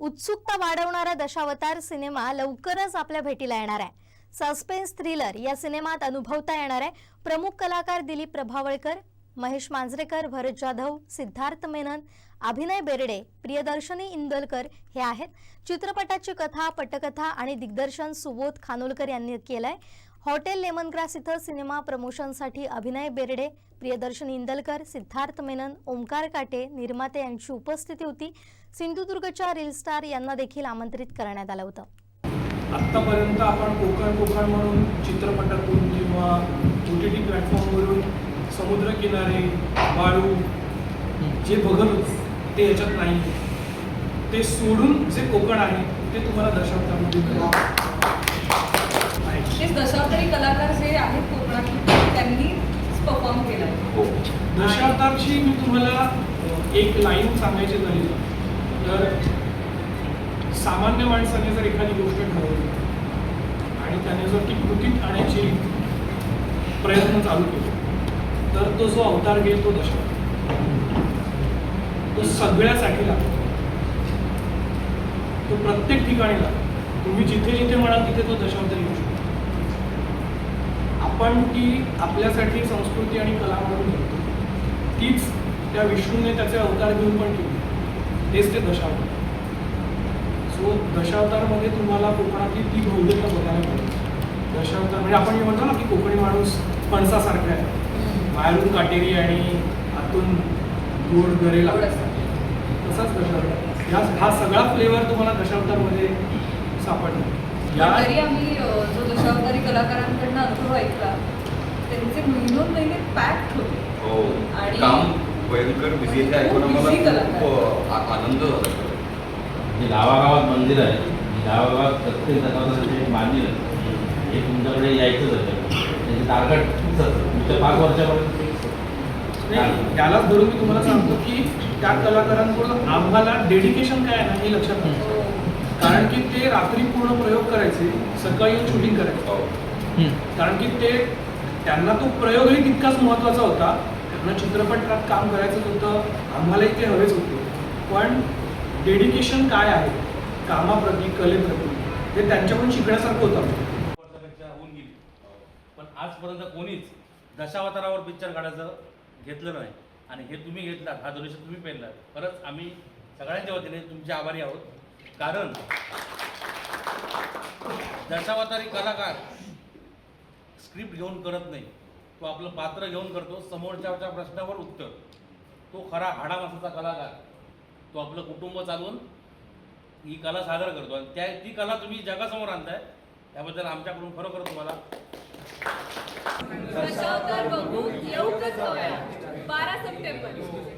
उत्सुकता वाढवणारा दशावतार सिनेमा लवकरच आपल्या भेटीला येणार आहे. सस्पेन्स थ्रिलर या सिनेमात अनुभवता येणार आहे. प्रमुख कलाकार दिलीप प्रभावळकर महेश मांजरेकर भरत जाधव सिद्धार्थ मेनन अभिनय बेर्डे प्रियदर्शनी इंदलकर हे आहेत. चित्रपटाची कथा पटकथा आणि दिग्दर्शन सुबोध खानोलकर यांनी केलंय. हॉटेल लेमन ग्रास इथं सिनेमा प्रमोशनसाठी अभिनय बेर्डे प्रियदर्शन इंदलकर सिद्धार्थ मेनन ओमकार काटे निर्माते यांची उपस्थिती होती. सिंधुदुर्गच्या रील स्टार यांना देखील आमंत्रित करण्यात आलं होतं. आत्तापर्यंत आपण कोकण कोकण म्हणून चित्रपटातून किंवा ओ टी टी प्लॅटफॉर्मवरून समुद्रकिनारे वाळू जे बघत होतो ते याच्यात नाही ते सोडून जे कोकण आहे ते तुम्हाला दर्शवतामध्ये तेच दशावतारी कलाकार जे आहेत कोकणातले त्यांनी परफॉर्म केलं हो. दशावतारची मी तुम्हाला एक लाईन सांगायची झाली तर सामान्य माणसाने जर एखादी गोष्ट ठरवली आणि त्याने जर ती कृतीत आणायची प्रयत्न चालू केले तर तो जो अवतार घेईल तो दशावतार. तो सगळ्यासाठी लागतो तो प्रत्येक ठिकाणी लागतो तुम्ही जिथे जिथे म्हणाल तिथे तो दशावतार येऊ शकतो. आपण ती आपल्यासाठी संस्कृती आणि कला म्हणून घेतो. तीच त्या विष्णूने त्याचे अवतार घेऊन पण केली. तेच ते दशावतार. सो दशावतारमध्ये तुम्हाला कोकणातली ती भौतिकता बघायला मिळेल. दशावतार म्हणजे आपण जे म्हणतो ना की कोकणी माणूस फणसासारखा आहे. बाहेरून काटेरी आणि आतून गोड गरे. तसाच दशावतार. हा हा सगळा फ्लेवर तुम्हाला दशावतारमध्ये सापडणार पण दशावतारी कलाकारांकडनं अनुभव ऐकला. त्यांचे महिनोन महिने पॅक्ट होते. हो. आणि- काम भयंकर बिझी आहे. ऐकून. खूप आनंद झाला. गावागावात मंदिर आहे. गावागावात प्रत्येक मंदिर आहे हे तुमच्याकडे यायचंच आहे त्याचे टार्गेट असतं. तुमच्या पाच वर्षापर्यंत. नाही त्यालाच धरून मी तुम्हाला सांगतो की त्या कलाकारांकडून आम्हाला डेडिकेशन काय आहे ना हे लक्षात नाही. कारण की ते रात्री पूर्ण प्रयोग करायचे सकाळी शूटिंग करायचे. हो. कारण की ते त्यांना तो प्रयोगही तितकाच महत्त्वाचा होता. त्यांना चित्रपटात काम करायचं होतं आम्हालाही ते हवेच होते. पण डेडिकेशन काय आहे? कामाप्रती कलेप्रती हे त्यांच्याकडून शिकण्यासारखं होतं. होऊन गेली. पण आजपर्यंत कोणीच दशावतारावर पिक्चर काढायचं घेतलं नाही. आणि हे तुम्ही घेतलात हा धनुष्य तुम्ही पेरलात खरंच आम्ही सगळ्यांच्या वतीने तुमचे आभारी आहोत. कारण दशावतारी कलाकार स्क्रिप्ट घेऊन करत नाही तो आपलं पात्र घेऊन करतो समोरच्या प्रश्नावर उत्तर. तो खरा हाडामासाचा कलाकार. तो आपलं कुटुंब चालवून ही कला सादर करतो. आणि त्या ती कला तुम्ही जगासमोर आणताय त्याबद्दल आमच्याकडून खरोखर तुम्हाला बारा सप्टेंबर.